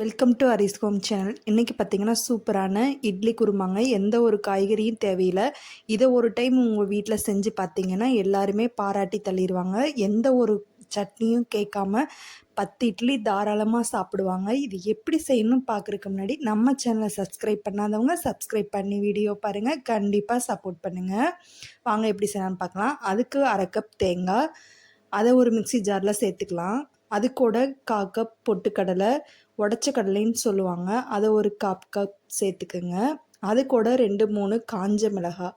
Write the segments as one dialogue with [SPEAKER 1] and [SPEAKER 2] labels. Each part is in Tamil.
[SPEAKER 1] Welcome to Aris home channel இன்றைக்கி பார்த்தீங்கன்னா சூப்பரான இட்லி குருமாங்க. எந்த ஒரு காய்கறியும் தேவையில்லை. இதை ஒரு டைம் உங்கள் வீட்டில் செஞ்சு பார்த்தீங்கன்னா எல்லாருமே பாராட்டி தள்ளிடுவாங்க எந்த ஒரு சட்னியும் கேட்காம பத்து இட்லி தாராளமாக சாப்பிடுவாங்க. இது எப்படி செய்யணும் பார்க்குறதுக்கு முன்னாடி நம்ம சேனலை சப்ஸ்கிரைப் பண்ணாதவங்க சப்ஸ்கிரைப் பண்ணி வீடியோ பாருங்கள் கண்டிப்பாக சப்போர்ட் பண்ணுங்கள் வாங்க எப்படி செய்யலாம்னு பார்க்கலாம் அதுக்கு அரை கப் தேங்காய். அதை ஒரு மிக்ஸி ஜாரில் சேர்த்துக்கலாம். அது கூட கா கப் பொட்டுக்கடலை உடச்ச கடலைன்னு சொல்லுவாங்க. அதை ஒரு காப் கப் சேர்த்துக்குங்க. அது கூட ரெண்டு மூணு காஞ்ச மிளகாய்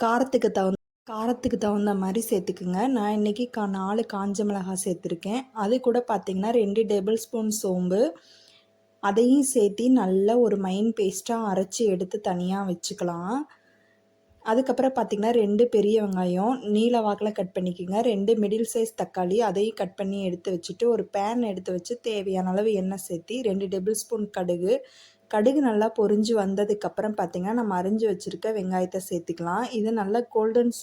[SPEAKER 1] காரத்துக்கு தகுந்த காரத்துக்கு தகுந்த மாதிரி சேர்த்துக்குங்க. நான் இன்றைக்கி கா நாலு காஞ்ச மிளகாய் சேர்த்துருக்கேன். அது கூட பார்த்திங்கன்னா ரெண்டு டேபிள் ஸ்பூன் சோம்பு. அதையும் சேர்த்து நல்லா ஒரு மைன் பேஸ்ட்டாக அரைச்சி எடுத்து தனியாக வச்சுக்கலாம். அதுக்கப்புறம் பார்த்திங்கன்னா ரெண்டு பெரிய வெங்காயம் நீல வாக்கில் கட் பண்ணிக்கோங்க. ரெண்டு மிடில் சைஸ் தக்காளி அதையும் கட் பண்ணி எடுத்து வச்சுட்டு ஒரு பேன் எடுத்து வச்சு தேவையான அளவு எண்ணெய் சேர்த்தி ரெண்டு டேபிள் ஸ்பூன் கடுகு. கடுகு நல்லா பொரிஞ்சு வந்ததுக்கப்புறம் பார்த்திங்கன்னா நம்ம அரிஞ்சு வச்சுருக்க வெங்காயத்தை சேர்த்துக்கலாம். இது நல்லா கோல்டன்ஸ்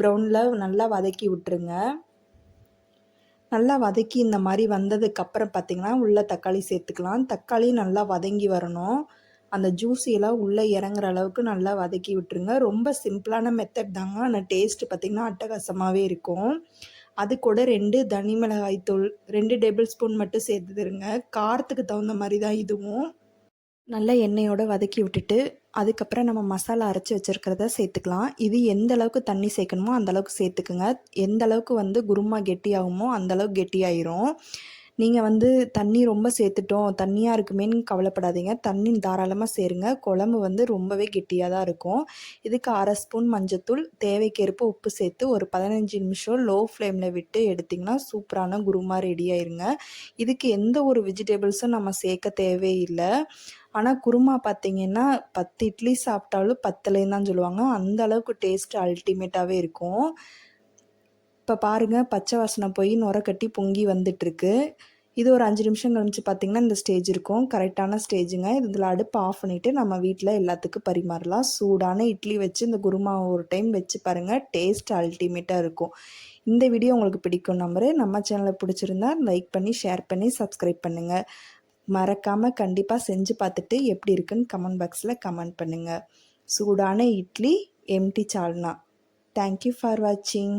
[SPEAKER 1] ப்ரௌனில் நல்லா வதக்கி விட்டுருங்க. நல்லா வதக்கி இந்த மாதிரி வந்ததுக்கப்புறம் பார்த்திங்கன்னா உள்ளே தக்காளி சேர்த்துக்கலாம். தக்காளி நல்லா வதங்கி வரணும். அந்த ஜூஸியெல்லாம் உள்ளே இறங்குற அளவுக்கு நல்லா வதக்கி விட்டுருங்க. ரொம்ப சிம்பிளான மெத்தட் தாங்க. ஆனால் டேஸ்ட்டு பார்த்திங்கன்னா அட்டகாசமாகவே இருக்கும். அது கூட ரெண்டு தனி மிளகாய் தூள் ரெண்டு டேபிள் ஸ்பூன் மட்டும் சேர்த்துருங்க. காரத்துக்கு தகுந்த மாதிரி தான் இதுவும். நல்லா எண்ணெயோடு வதக்கி விட்டுட்டு அதுக்கப்புறம் நம்ம மசாலா அரைச்சி வச்சுருக்கிறத சேர்த்துக்கலாம். இது எந்த அளவுக்கு தண்ணி சேர்க்கணுமோ அந்தளவுக்கு சேர்த்துக்குங்க. எந்த அளவுக்கு வந்து குருமா கெட்டியாகுமோ அந்தளவுக்கு கெட்டியாயிரும். நீங்கள் வந்து தண்ணி ரொம்ப சேர்த்துட்டோம் தண்ணியாக இருக்குமேன்னு கவலைப்படாதீங்க. தண்ணி தாராளமாக சேருங்க. குழம்பு வந்து ரொம்பவே கெட்டியாக தான் இருக்கும். இதுக்கு அரை ஸ்பூன் மஞ்சத்தூள் தேவைக்கேற்ப உப்பு சேர்த்து ஒரு பதினஞ்சு நிமிஷம் லோ ஃப்ளேமில் விட்டு எடுத்திங்கன்னா சூப்பரான குருமா ரெடி ஆயிருங்க. இதுக்கு எந்த ஒரு வெஜிடபிள்ஸும் நம்ம சேர்க்க தேவையில்லை. ஆனால் குருமா பார்த்தீங்கன்னா பத்து இட்லி சாப்பிட்டாலும் பத்துலேன்னு தான் சொல்லுவாங்க. அந்த அளவுக்கு டேஸ்ட் அல்டிமேட்டாகவே இருக்கும். இப்போ பாருங்கள் பச்சை வாசனை போய் நுர கட்டி பொங்கி வந்துட்டுருக்கு. இது ஒரு அஞ்சு நிமிஷம் கழிச்சு பார்த்திங்கன்னா இந்த ஸ்டேஜ் இருக்கும். கரெக்டான ஸ்டேஜுங்க இதில் அடுப்பு ஆஃப் பண்ணிவிட்டு நம்ம வீட்டில் எல்லாத்துக்கும் பரிமாறலாம். சூடான இட்லி வச்சு இந்த குருமாவை ஒரு டைம் வச்சு பாருங்கள் டேஸ்ட் அல்டிமேட்டாக இருக்கும். இந்த வீடியோ உங்களுக்கு பிடிக்கும் நம்பரு. நம்ம சேனலை பிடிச்சிருந்தா லைக் பண்ணி ஷேர் பண்ணி சப்ஸ்கிரைப் பண்ணுங்கள் மறக்காமல் கண்டிப்பாக செஞ்சு பார்த்துட்டு எப்படி இருக்குன்னு கமெண்ட் பாக்ஸில் கமெண்ட் பண்ணுங்கள் சூடான idli empty salna thank you for வாட்சிங்